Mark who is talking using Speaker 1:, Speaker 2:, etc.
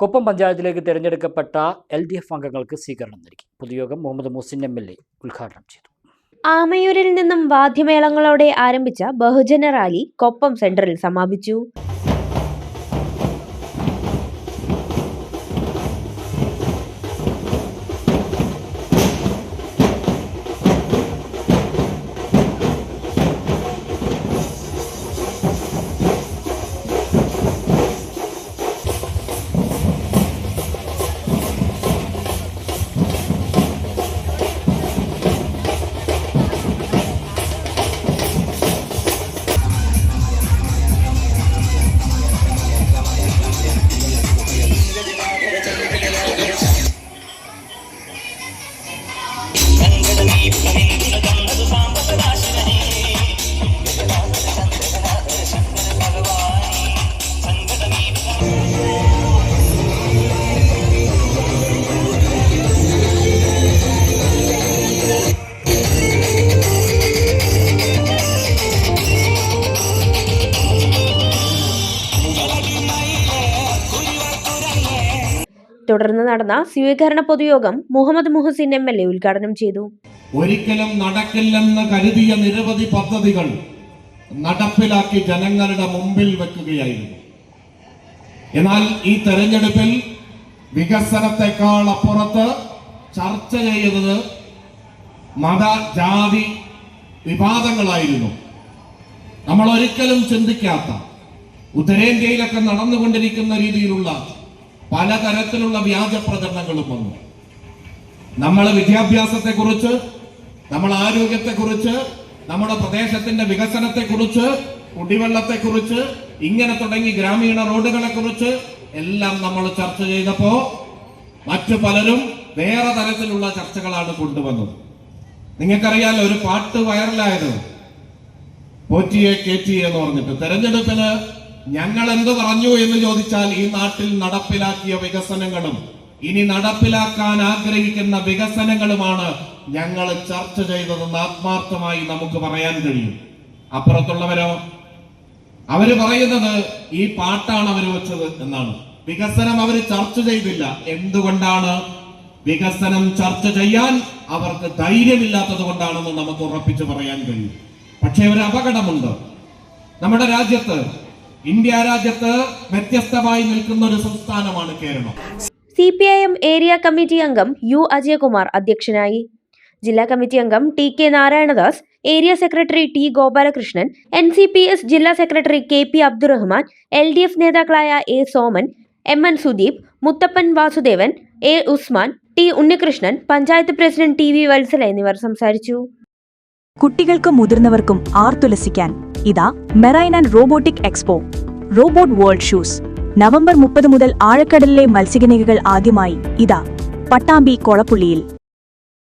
Speaker 1: കൊപ്പം പഞ്ചായത്തിലേക്ക് തിരഞ്ഞെടുക്കപ്പെട്ട L D F അംഗങ്ങൾക്ക് സ്വീകരണം നൽകി. പൊതുയോഗം Muhammad Musin M L A ഉദ്ഘാടനം ചെയ്തു.
Speaker 2: ആമയൂരിൽ നിന്നും വാദ്യമേളങ്ങളോടെ ആരംഭിച്ച ബഹുജന റാലി കൊപ്പം സെന്ററിൽ സമാപിച്ചു. തുടർന്ന് നടന്ന സ്വീകരണ പൊതുയോഗം Muhammad Muhsin M L A ഉദ്ഘാടനം ചെയ്തു.
Speaker 3: ഒരിക്കലും നടക്കില്ലെന്ന് കരുതിയ നിരവധി പദ്ധതികൾ നടപ്പിലാക്കി ജനങ്ങളുടെ മുമ്പിൽ വെക്കുകയായിരുന്നു. എന്നാൽ ഈ തെരഞ്ഞെടുപ്പിൽ വികസനത്തെക്കാൾ അപ്പുറത്ത് ചർച്ച ചെയ്തത് മത ജാതി വിവാദങ്ങളായിരുന്നു. നമ്മൾ ഒരിക്കലും ചിന്തിക്കാത്ത ഉത്തരേന്ത്യയിലൊക്കെ നടന്നുകൊണ്ടിരിക്കുന്ന രീതിയിലുള്ള പലതരത്തിലുള്ള വ്യാജ പ്രചരണങ്ങളും വന്നു. കുറിച്ച് നമ്മളെ ആരോഗ്യത്തെ കുറിച്ച് നമ്മുടെ പ്രദേശത്തിന്റെ വികസനത്തെ കുറിച്ച് കുടിവെള്ളത്തെ കുറിച്ച് ഇങ്ങനെ തുടങ്ങി ഗ്രാമീണ റോഡുകളെ കുറിച്ച് എല്ലാം നമ്മൾ ചർച്ച ചെയ്തപ്പോ മറ്റു പലരും വേറെ തരത്തിലുള്ള ചർച്ചകളാണ് കൊണ്ടുവന്നത്. നിങ്ങൾക്കറിയാലോ ഒരു പാട്ട് വൈറലായത്. പോറ്റിയെ കേറ്റിയെ എന്ന് പറഞ്ഞിട്ട് തെരഞ്ഞെടുപ്പിന് ഞങ്ങൾ എന്ത് പറഞ്ഞു എന്ന് ചോദിച്ചാൽ ഈ നാട്ടിൽ നടപ്പിലാക്കിയ വികസനങ്ങളും ഇനി നടപ്പിലാക്കാൻ ആഗ്രഹിക്കുന്ന വികസനങ്ങളുമാണ് ഞങ്ങൾ ചർച്ച ചെയ്തതെന്ന് ആത്മാർത്ഥമായി നമുക്ക് പറയാൻ കഴിയും. അപ്പുറത്തുള്ളവരോ അവർ പറയുന്നത് ഈ പാട്ടാണ് അവർ വെച്ചത് എന്നാണ്. വികസനം അവർ ചർച്ച ചെയ്തില്ല. എന്തുകൊണ്ടാണ് വികസനം ചർച്ച ചെയ്യാൻ അവർക്ക് ധൈര്യമില്ലാത്തത് കൊണ്ടാണെന്ന് നമുക്ക് ഉറപ്പിച്ചു പറയാൻ കഴിയും. പക്ഷെ ഒരു അപകടമുണ്ട്. നമ്മുടെ രാജ്യത്ത് ഇന്ത്യ രാജ്യത്ത് വ്യത്യസ്തമായി നിൽക്കുന്ന ഒരു സംസ്ഥാനമാണ് Keralam.
Speaker 2: C P I M area committee അംഗം യു അജയകുമാർ അധ്യക്ഷനായി. ജില്ലാ കമ്മിറ്റി അംഗം T K Narayanadas area secretary T Gopalakrishnan N C P S ജില്ലാ secretary K P Abdurahman L D F നേതാക്കളായ A Soman M N Sudeep Muthappan Vasudevan A Usman T Unnikrishnan panchayat president T V Vatsala എന്നിവർ സംസാരിച്ചു.
Speaker 4: കുട്ടികൾക്കും മുതിർന്നവർക്കും ആർത്തുലസിക്കാൻ ഇതാ marine and robotic expo robot world shows November മുപ്പത് മുതൽ ആഴക്കടലിലെ മത്സ്യഗനികകൾ ആദ്യമായി ഇതാ പട്ടാമ്പി കൊളപ്പുള്ളിയിൽ.